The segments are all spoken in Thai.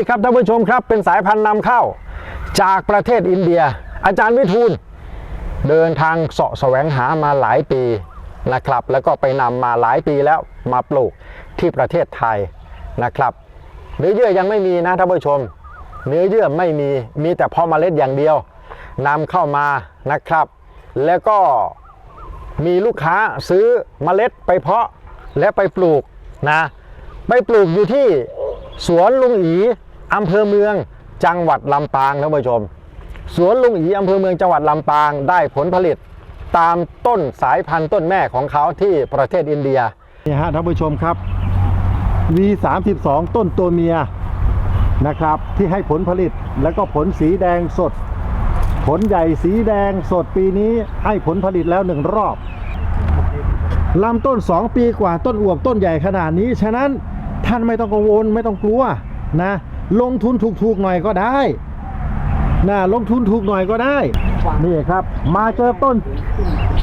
นี่สิครับท่านผู้ชมครับเป็นสายพันธุ์นำเข้าจากประเทศอินเดีย อาจารย์วิทูลเดินทางเสาะแสวงหามาหลายปีนะครับ แล้วก็ไปนำมาหลายปีแล้วมาปลูกที่ประเทศไทยนะครับเนื้อเยื่อยังไม่มีนะท่านผู้ชม เนื้อเยื่อไม่มีมีแต่พาะเมล็ดอย่างเดียวนำเข้ามานะครับ แล้วก็มีลูกค้าซื้อเมล็ดไปเพาะและไปปลูกนะไปปลูกอยู่ที่สวนลุงอี อำเภอเมืองจังหวัดลำปางท่านผู้ชม สวนลุงอีอำเภอเมืองจังหวัดลำปางได้ผลผลิตตามต้นสายพันธุ์ต้นแม่ของเขาที่ประเทศอินเดียนี่ฮะท่านผู้ชมครับ V32 ต้นตัวเมียนะครับ ที่ให้ผลผลิตแล้วก็ผลสีแดงสด ผลใหญ่สีแดงสดปีนี้ให้ผลผลิตแล้วหนึ่งรอบลำต้น 2 ปีกว่าต้นอวบต้นใหญ่ขนาดนี้ ฉะนั้นท่านไม่ต้องกังวลไม่ต้องกลัวนะ ลงทุนถูกๆหน่อยก็ได้นะลงทุนถูกหน่อยก็ได้ นี่ครับ มาเจอต้น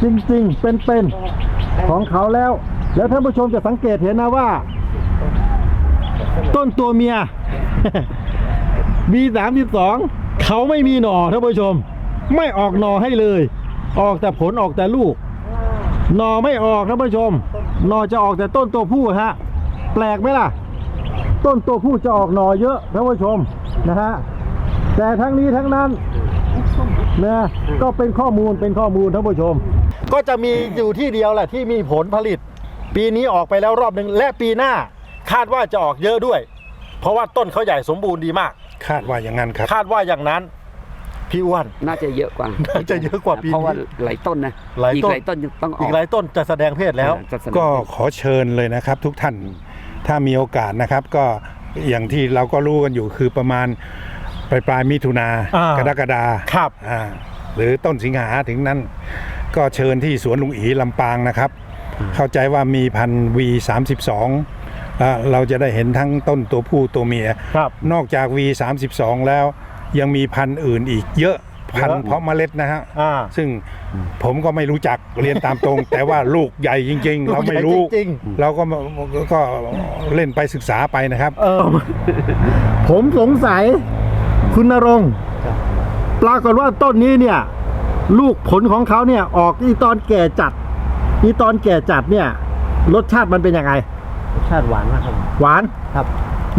จริงๆ เป็นๆ ของเขาแล้ว แล้วท่านผู้ชมจะสังเกตเห็นนะว่า ต้นตัวเมียมี32 เขาไม่มีหน่อท่านผู้ชม ไม่ออกหน่อให้เลย ออกแต่ผลออกแต่ลูก หน่อไม่ออกท่านผู้ชม หน่อจะออกแต่ต้นตัวผู้ฮะ แปลกไหมล่ะ ต้นตัวผู้จะออกหน่อเยอะท่านผู้ชมนะฮะแต่ทั้งนี้ทั้งนั้นนะก็เป็นข้อมูลเป็นข้อมูลท่านผู้ชม ก็จะมีอยู่ที่เดียวแหละที่มีผลผลิต ปีนี้ออกไปแล้วรอบหนึ่งและปีหน้าคาดว่าจะออกเยอะด้วย เพราะว่าต้นเขาใหญ่สมบูรณ์ดีมาก คาดว่าอย่างนั้นครับ คาดว่าอย่างนั้นพี่อ้วนน่าจะเยอะกว่าน่าจะเยอะกว่าปีนี้เพราะว่าหลายต้นนะหลายอีกต้นหลายต้นยังต้องออีอกกหลายต้นจะแสดงเพศแล้วเออจะแสดงก็ขอเชิญเลยนะครับ ทุกท่าน ถ้ามีโอกาสนะครับก็อย่างที่เราก็รู้กันอยู่คือประมาณปลายปลายๆมิถุนาอ่ากรกฎาครับ อ่าหรือต้นสิงหาถึงนั้น ก็เชิญที่สวนลุงอีลำปางนะครับ เข้าใจว่ามีพันวีสามสิบสองเราจะได้เห็นทั้งต้นตัวผู้ตัวเมีย ครับ นอกจาก V32 แล้วยังมีพันธุ์อื่นอีกเยอะ พันธุ์เพาะเมล็ดนะฮะอ่า ซึ่งผมก็ไม่รู้จักเรียนตามตรง แต่ว่าลูกใหญ่จริง ๆ เราไม่รู้ ลูกใหญ่จริง เราก็ก็เล่นไปศึกษาไปนะครับ เออ ผมสงสัย คุณนรงค์ปรากฏว่าต้นนี้เนี่ย ลูกผลของเขาเนี่ย ออกอีตอนแก่จัดอีตอนแก่จัดเนี่ย รสชาติมันเป็นยังไง รสชาติหวานมากครับ หวาน ครับ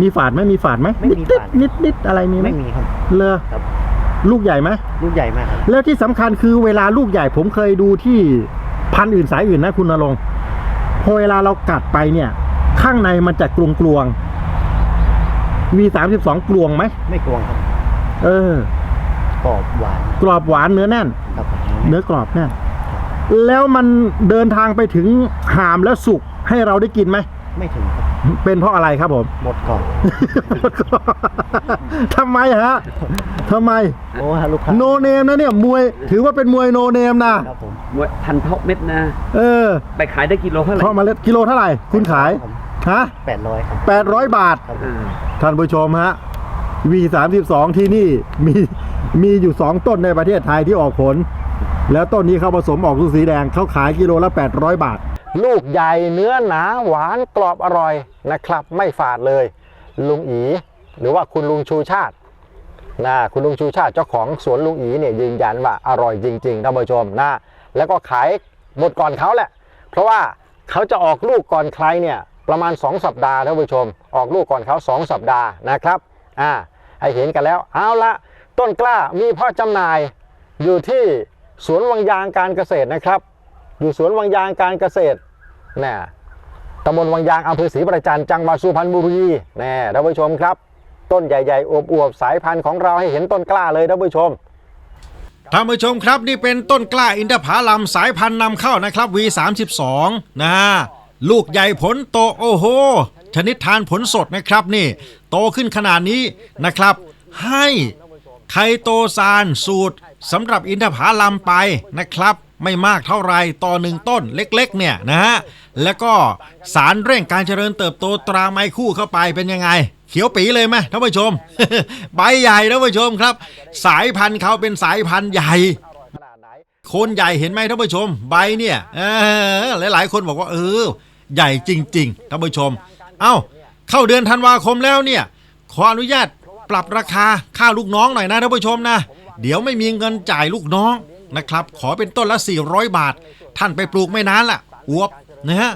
มีฝาดไหมมีฝาดไหมไม่มีนิดฝาด นิดนิดอะไรมีไหมไม่มีครับ เลอครับ ลูกใหญ่ไหมลูกใหญ่มากครับแล้วที่สำคัญคือเวลาลูกใหญ่ผมเคยดูที่พันธุ์อื่นสายอื่นนะคุณนรงค์พอเวลาเรากัดไปเนี่ย ข้างในมันจะกลวงกลวงมีสามสิบสองกลวงไหมไม่กวงครับ เออกรอบหวานกรอบหวานเนื้อแน่น ครับเนื้อกรอบแน่นแล้วมันเดินทางไปถึงหามแล้วสุกให้เราได้กินไหมไม่ถึงครับ เป็นเพราะอะไรครับผม หมดก่อนทำไมฮะทำไม โอ้ฮะลูกค้าโนเนมนะเนี่ยมวยถือว่าเป็นมวยโนเนมนะครับผมมวยพันเพาะเม็ดนะ เออ ไปขายได้กิโลเท่าไหร่เพราะเมล็ดกิโลเท่าไหร่ คุณขายฮะแปดร้อยครับแปดร้อยบาทครับผอ่มาท่านผู้ชมฮะ V32 ที่นี่มีมีอยู่ 2 ต้นในประเทศไทยที่ออกผล แล้วต้นนี้เขาผสมออกลูกสีแดงเขาขายกิโลละ 800 บาท ลูกใหญ่เนื้อหนาหวานกรอบอร่อยนะครับ ไม่ฝาดเลย ลุงอีหรือว่าคุณลุงชูชาตินะคุณลุงชูชาติเจ้าของสวนลุงอีเนี่ยยืนยันว่าอร่อยจริงๆท่านผู้ชมนะแล้วก็ขายหมดก่อนเขาแหละ เพราะว่าเขาจะออกลูกก่อนใครเนี่ยประมาณ 2 สัปดาห์ท่านผู้ชม ออกลูกก่อนเขา 2 สัปดาห์นะครับอ่าให้เห็นกันแล้วเอาละต้นกล้ามีพ่อจำหน่ายอยู่ที่สวนวังยางการเกษตรนะครับ อยู่สวนวังยางการเกษตรนะตำบลวังยางอำเภอศรีประจันจังหวัดสุพรรณบุรีนะท่านผู้ชมครับ ต้นใหญ่ๆอวบๆสายพันธุ์ของเราให้เห็นต้นกล้าเลยท่านผู้ชมท่านผู้ชมครับนี่เป็นต้นกล้าอินทผลัมสายพันธุ์นำเข้านะครับ V32 นะฮะลูกใหญ่ผลโตโอ้โห ชนิดทานผลสดนะครับนี่ โตขึ้นขนาดนี้นะครับ ให้ไคโตซานสูตรสำหรับอินทผลัมไปนะครับ ไม่มากเท่าไรต่อหนึ่งต้นเล็กๆ เนี่ยนะฮะ แล้วก็สารเร่งการเจริญเติบโตตราไม้คู่เข้าไปเป็นยังไง เขียวปีเลยไหมท่านผู้ชม ใบใหญ่ท่านผู้ชมครับ สายพันธุ์เขาเป็นสายพันธุ์ใหญ่คนใหญ่เห็นไหมท่านผู้ชม ใบเนี่ยหลายๆคนบอกว่าเออ ใหญ่จริงๆท่านผู้ชม เอ้า เข้าเดือนธันวาคมแล้วเนี่ย ขออนุญาตปรับราคาค่าลูกน้องหน่อยนะท่านผู้ชมนะ เดี๋ยวไม่มีเงินจ่ายลูกน้อง นะครับ ขอเป็นต้นละ 400 บาท ท่านไปปลูกไม่นานละอวบนะฮะ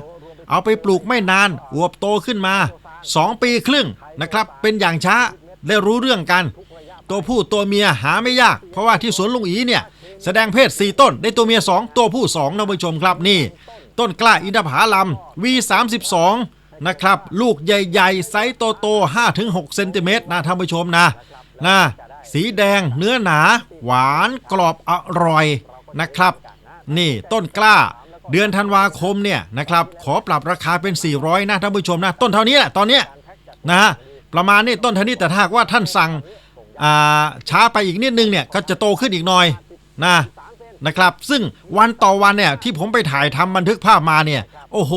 เอาไปปลูกไม่นานอวบโตขึ้นมา 2 ปีครึ่งนะครับ เป็นอย่างช้าได้รู้เรื่องกัน ตัวผู้ตัวเมียหาไม่ยาก เพราะว่าที่สวนลุงอีเนี่ย แสดงเพศ 4 ต้น ได้ตัวเมีย 2 ตัวผู้2ท่านผู้ชมครับนี่ ต้นกล้าอินทผาลัม V32 นะครับ ลูกใหญ่ ๆ ไซส์โตๆ5-6เซนติเมตรนะท่านผู้ชมนะนะ สีแดงเนื้อหนา หวานกรอบอร่อยนะครับ นี่ต้นกล้า เดือนธันวาคมเนี่ยนะครับ ขอปรับราคาเป็น 400นะท่านผู้ชมนะต้นเท่านี้แหละตอนเนี้ยนะฮะประมาณนี้ต้นเท่านี้แต่ถ้าว่าท่านสั่งช้าไปอีกนิดนึงเนี่ยก็จะโตขึ้นอีกหน่อยนะนะครับ ซึ่งวันต่อวันเนี่ยที่ผมไปถ่ายทำบันทึกภาพมาเนี่ย โอ้โห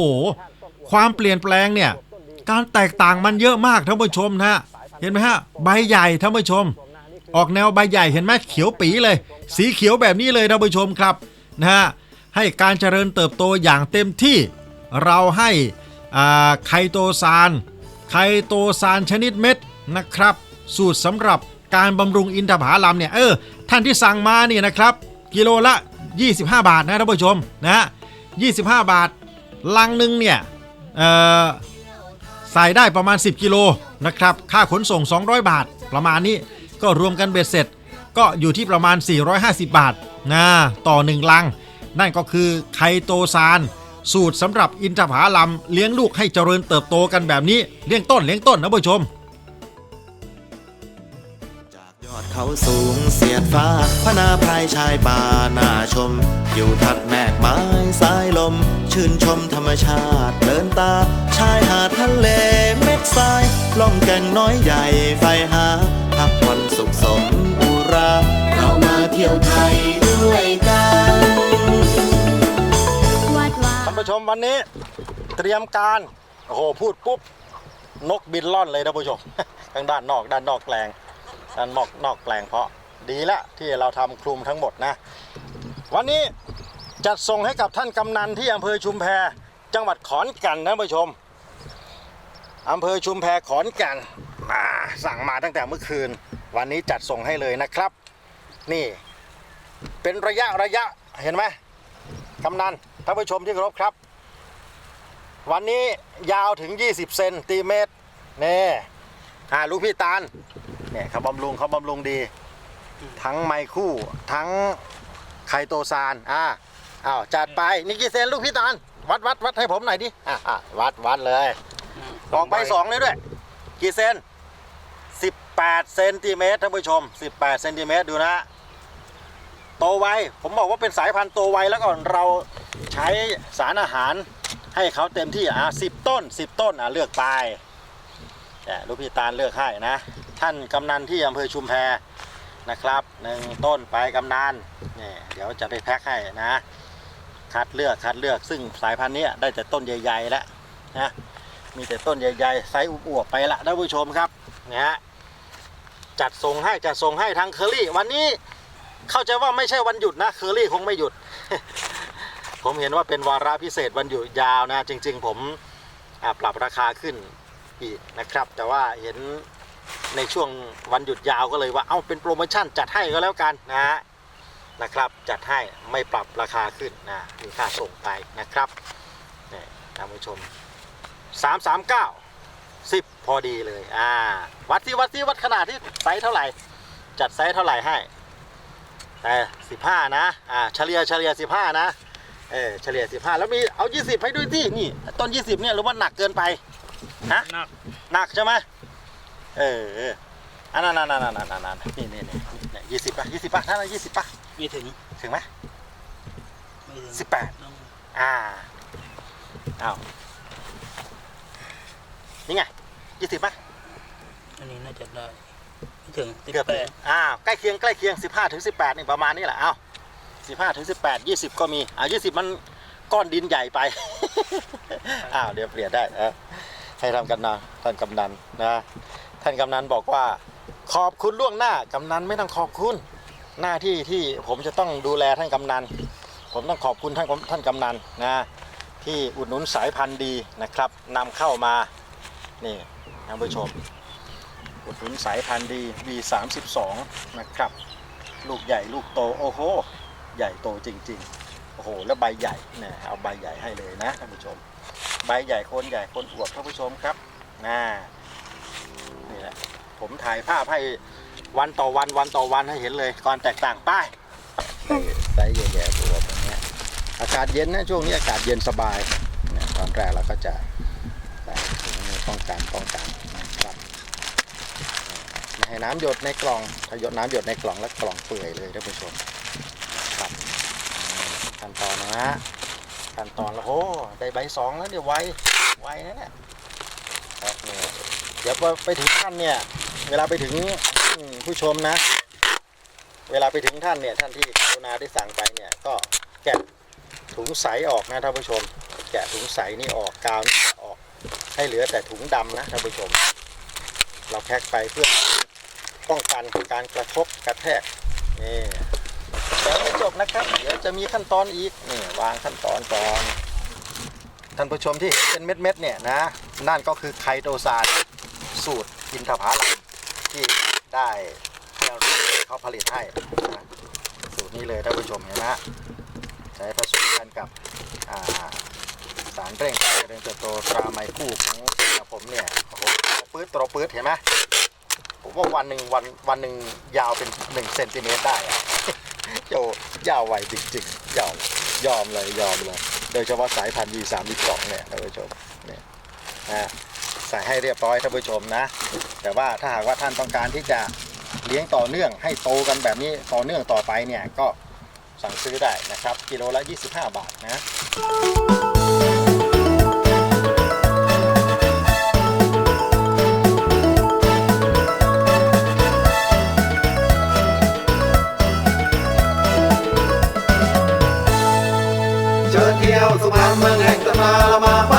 ความเปลี่ยนแปลงเนี่ย การแตกต่างมันเยอะมากท่านผู้ชมนะเห็นไหมฮะ ใบใหญ่ท่านผู้ชม ออกแนวใบใหญ่เห็นไหมเขียวปีเลย สีเขียวแบบนี้เลยท่านผู้ชมครับนะฮะให้การเจริญเติบโตอย่างเต็มที่ เราให้อ่าไคโตซานไคโตซานชนิดเม็ดนะครับ สูตรสำหรับการบำรุงอินทผลัมเนี่ยเออท่านที่สั่งมาเนี่ยนะครับ กิโลละ 25 บาทนะท่านผู้ชมนะฮะ25 บาท ลังหนึ่งเนี่ยเออใส่ได้ประมาณ 10 กิโลนะครับ ค่าขนส่ง 200 บาทประมาณนี้ ก็รวมกันเบ็ดเสร็จ ก็อยู่ที่ประมาณ 450 บาทนะต่อ 1 ลัง นั่นก็คือไคโตซาน สูตรสำหรับอินทผลัมเลี้ยงลูกให้เจริญเติบโตกันแบบนี้เลี้ยงต้นเลี้ยงต้นนะผู้ชมจากยอดเขาสูงเสียดฟ้าพนาพรายชายป่าน่าชม อยู่ทัดแมกไม้สายลม ชื่นชมธรรมชาติเดินตา ชายหาดทะเลเม็ดทรายล่องแก่งน้อยใหญ่ไฟหา เที่ยวไทยด้วยกันวัดวาท่านผู้ชมวันนี้เตรียมการ โอ้โห พูดปุ๊บ นกบินล่อนเลยท่านผู้ชมทางด้านนอกด้านนอกแปลง ด้านนอกนอกแปลงเพาะดีล้วที่เราทำคลุมทั้งหมดนะ วันนี้จัดส่งให้กับท่านกำนันที่อำเภอชุมแพจังหวัดขอนแก่นนะท่านผู้ชมอำเภอชุมแพขอนแก่นอ่าสั่งมาตั้งแต่เมื่อคืน วันนี้จัดส่งให้เลยนะครับ นี่ เป็นระยะระยะเห็นไหมกำนันท่านผู้ชมที่เคารพครับ วันนี้ยาวถึง 20 เซนติเมตรนี่อ่าลูกพี่ตาลเนี่ยเขาบำรุงเขาบำรุงดี ทั้งไมคู่ทั้งไคโตซานอ่าอ้าวจัดไปนี่กี่เซนลูกพี่ตาลวัดวัดวัดให้ผมหน่อยดิอะอะวัดวัดเลยบอกไปสองเลยด้วย กี่เซน18เซนติเมตรท่านผู้ชม 18เซนติเมตรดูนะ โตไวผมบอกว่าเป็นสายพันธุ์โตไวแล้วก็เราใช้สารอาหารให้เขาเต็มที่อะสิบต้นสิบต้นอะเลือกไปเนี่ยลูกพี่ตาลเลือกให้นะ ท่านกำนันที่อำเภอชุมแพนะครับหนึ่งต้นไปกำนันนี่เดี๋ยวจะไปแพ็คให้นะ คัดเลือกคัดเลือกซึ่งสายพันธุ์นี้ได้แต่ต้นใหญ่ๆแล้วนะมีแต่ต้นใหญ่ๆไซส์อวบๆไปละท่านผู้ชมครับนะฮะจัดส่งให้จัดส่งให้ทางเคอรี่วันนี้ เข้าใจว่าไม่ใช่วันหยุดนะเคอรี่คงไม่หยุด ผมเห็นว่าเป็นวาระพิเศษวันหยุดยาวนะจริง ๆ ผมปรับราคาขึ้นอีกนะครับ แต่ว่าเห็นในช่วงวันหยุดยาวก็เลยว่าเอ้าเป็นโปรโมชั่นจัดให้ก็แล้วกันนะฮะนะครับ จัดให้ไม่ปรับราคาขึ้นนะมีค่าส่งไปนะครับนี่ท่านผู้ชม 339 10 พอดีเลยอ่าวัดที่วัดที่วัดขนาดที่ไซส์เท่าไหร่ จัดไซส์เท่าไหร่ให้ แต่15นะ อ่า เฉลี่ยเฉลี่ย15นะ เออ เฉลี่ย15แล้วมีเอา20ให้ด้วยที่นี่ ต้น20เนี่ยหรือว่าหนักเกินไป ฮะ หนัก หนักใช่ไหมเออเอออันนั้นนั่นนั่นนั่นนั่นนั่นนี่นี่นี่นี่ยี่สิบป่ะยี่สิบป่ะท่านยี่สิบป่ะไม่ถึง ถึงไหมไม่ถึงสิบแปดอ่าเอานี่ไงยี่สิบป่ะอันนี้น่าจะได้ ถึงสิบเกือบแปดอ้าวใกล้เคียงใกล้เคียง 15ถึง18นี่ประมาณนี้แหละเอ้า15ถึง18 20 ก็มีอ่า20 มันก้อนดินใหญ่ไป อ้าวเดี๋ยวเปลี่ยนได้เออให้ทำกันนะท่านกำนันนะท่านกำนันบอกว่า ขอบคุณล่วงหน้ากำนันไม่ต้องขอบคุณ หน้าที่ที่ผมจะต้องดูแลท่านกำนัน ผมต้องขอบคุณท่านท่านกำนันนะที่อุดหนุนสายพันธุ์ดีนะครับนำเข้ามานี่ท่านผู้ชม อุดหนุนสายพันธุ์ดี B32 นะครับ ลูกใหญ่ลูกโต โอ้โห ใหญ่โตจริง ๆ โอ้โห แล้วใบใหญ่เนี่ยเอาใบใหญ่ให้เลยนะท่านผู้ชม ใบใหญ่คนใหญ่คนอวบท่านผู้ชมครับน่านี่แหละ ผมถ่ายภาพให้วันต่อวันวันต่อวันให้เห็นเลยก่อนแตกต่างป้ายไซส์ใหญ่ๆตัวแบบเนี้ยอากาศเย็นนะช่วงนี้อากาศเย็นสบายตอนแรกเราก็จะใส่ถุงป้องกันป้องกันนะครับไม่ ให้น้ำหยดในกล่องถ้าหยดน้ำหยดในกล่องแล้วกล่องเปื่อยเลยท่านผู้ชมครับขั้นตอนนะฮะขั้นตอนแล้วโอ้ได้ใบสองแล้วเดี๋ยวไวไวนะเนี่ยครับเนี่ยเดี๋ยวพอไปถึงท่านเนี่ยเวลาไปถึงผู้ชมนะ เวลาไปถึงท่านเนี่ยท่านที่กรุณาได้สั่งไปเนี่ยก็แกะถุงใสออกนะท่านผู้ชม แกะถุงใสนี่ออกกาวนี่ออกให้เหลือแต่ถุงดำนะท่านผู้ชม เราแพ็คไปเพื่อ ป้องกันการกระทบกระแทกนี่แต่ไม่จบนะครับ เดี๋ยวจะมีขั้นตอนอีกนี่วางขั้นตอนก่อนท่านผู้ชมที่เห็นเป็นเม็ดๆเนี่ยนะนั่นก็คือไคโตซานสูตรอินทผลัมที่ได้เขาผลิตให้สูตรนี้เลยท่านผู้ชมเห็นไหมใช้ผสมกันกับสารเร่งการเจริญเติบโตตราไมคู่ของผมเนี่ยโอ้โหปื๊ดตรปื๊ดเห็นไหม ผมว่าวันหนึ่งวันวันหนึ่งยาวเป็นหนึ่งเซนติเมตรได้อะโยยาวไวจริงๆยอมยอมเลยยอมเลยโดยเฉพาะสายพันธุ์ V32 เนี่ยท่านผู้ชมเนี่ยนะใส่ให้เรียบร้อยท่านผู้ชมนะ แต่ว่าถ้าหากว่าท่านต้องการที่จะเลี้ยงต่อเนื่องให้โตกันแบบนี้ต่อเนื่องต่อไปเนี่ยก็สั่งซื้อได้นะครับ กิโลละ 25 บาทนะ เ